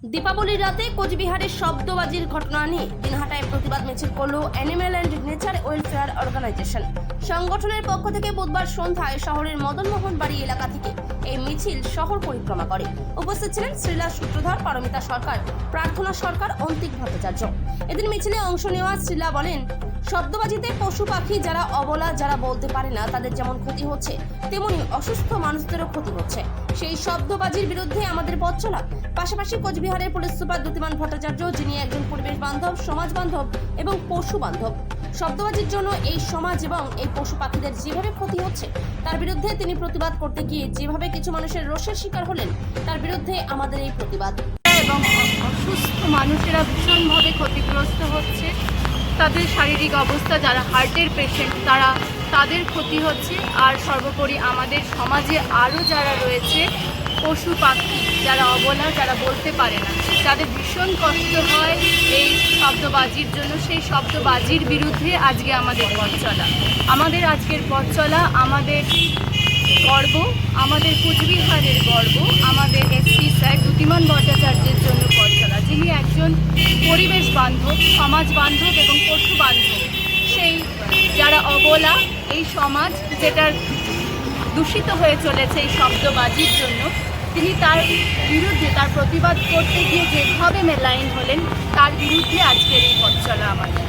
দীপাবলির রাতে কোচবিহারের শব্দবাজির ঘটনা নিয়ে দিনহাটায় প্রতিবাদ মিছিল করল animal and nature welfare organisation. সংগঠনের পক্ষ থেকে বুধবার সন্ধ্যায় শহরের মদনমোহন বাড়ি এলাকা থেকে এই মিছিল শহর পরিক্রমা করে। উপস্থিত ছিলেন শ্রীলা সূত্রধর, পারমিতা সরকার, প্রার্থনা সরকার, অন্তিক ভট্টাচার্য। এদিন মিছিলে অংশ নেওয়া শ্রীলা বলেন শব্দবাজিতে পশু পাখি যারা অবলা, যারা বলতে পারে না, তাদের যেমন ক্ষতি হচ্ছে, তেমনি অসুস্থ মানুষদেরও ক্ষতি হচ্ছে। সেই শব্দবাজির বিরুদ্ধে আমাদের পথ চলা। পাশাপাশি কোচবিহারের পুলিশ সুপার দ্যুতিমান ভট্টাচার্য, যিনি একজন পরিবেশ বান্ধব, সমাজ বান্ধব এবং পশু বান্ধব। শব্দবাজির জন্য এই সমাজ এবং এই পশু পাখিদের যেভাবে ক্ষতি হচ্ছে, তার বিরুদ্ধে তিনি প্রতিবাদ করতে গিয়ে যেভাবে কিছু মানুষের রোষের শিকার হলেন, তার বিরুদ্ধে আমাদের এই প্রতিবাদ। এবং অসুস্থ মানুষেরা ভীষণভাবে ক্ষতিগ্রস্ত হচ্ছে। তাদের শারীরিক অবস্থা, যারা হার্টের পেশেন্ট তারা তাদের ক্ষতি হচ্ছে। আর সর্বোপরি আমাদের সমাজে আরও যারা রয়েছে পশু পাখি যারা অবলা, যারা বলতে পারে না। তাদের ভীষণ কষ্ট হয় এই শব্দবাজির জন্য। সেই শব্দবাজির বিরুদ্ধে আজকে আমাদের পথ চলা। আমাদের আজকের পথ চলা আমাদের গর্ব, আমাদের কুচবিহারের গর্ব, আমাদের এসপি স্যার দ্যুতিমান ভট্টাচার্যের জন্য পথ চলা। যিনি একজন পরিবেশ বান্ধব, সমাজ বান্ধব এবং পশু বান্ধব। সেই যারা অবলা, এই সমাজ যেটা দূষিত হয়ে চলেছে এই শব্দবাজির জন্য। তিনি তার বিরুদ্ধে তার প্রতিবাদ করতে গিয়ে যেভাবে মেলাইন হলেন তার বিরুদ্ধে আজকের এই পথ চলা আমাদের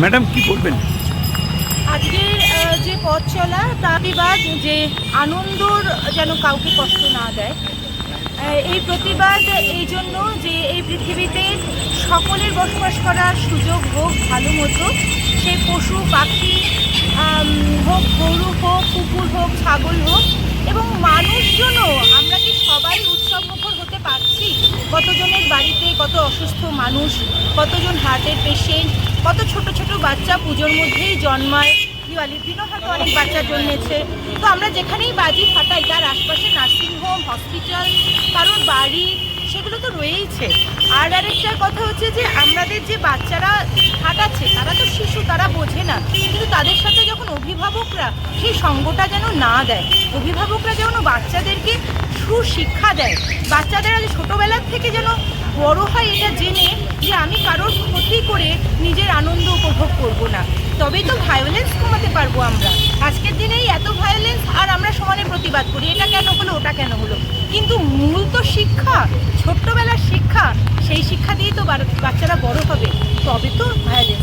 ম্যাডাম কি বলবেন? আজকের যে পথ চলা তার বিবাদ যে আনন্দর যেন কাউকে কষ্ট না দেয় এই প্রতিবাদ এই জন্য যে এই পৃথিবীতে সকলের বসবাস করার সুযোগ হোক, ভালো মতো, সে পশু, পাখি হোক, গরু হোক, কুকুর হোক, ছাগল হোক, এবং মানুষজনও আমরা কি সবাই উৎসব মুখর হতে পারছি? কতজনের বাড়িতে কত অসুস্থ মানুষ, কতজন হার্টের পেশেন্ট, কত ছোট ছোট বাচ্চা পুজোর মধ্যেই জন্মায়? দিওয়ালির দিনও হয়তো অনেক বাচ্চা জন্মেছে। তো আমরা যেখানেই বাজি ফাটাই, তার আশপাশে কারোর বাড়ি, সেগুলো তো রয়েইছে। আর আরেকটা কথা হচ্ছে যে, আমাদের যে বাচ্চারা ফাটাচ্ছে তারা তো শিশু, তারা বোঝে না। কিন্তু তাদের সাথে যখন অভিভাবকরা, সেই সঙ্গটা যেন না দেয়। অভিভাবকরা যেন বাচ্চাদেরকে সুশিক্ষা দেয়। বাচ্চাদের আজ ছোটোবেলার থেকে যেন বড় হয় এটা জেনে যে, আমি কারোর ক্ষতি করে নিজের আনন্দ উপভোগ করব না। তবেই তো ভায়োলেন্স কমাতে পারব আমরা। আজকের দিনেই এত ভায়োলেন্স আর আমরা সমানে প্রতিবাদ করি। এটা কেন হলো, ওটা কেন হলো? কিন্তু মূল তো শিক্ষা, ছোট্টবেলার শিক্ষা, সেই শিক্ষা দিয়েই তো বাচ্চারা বড় হবে। তবে তো ভায়োলেন্স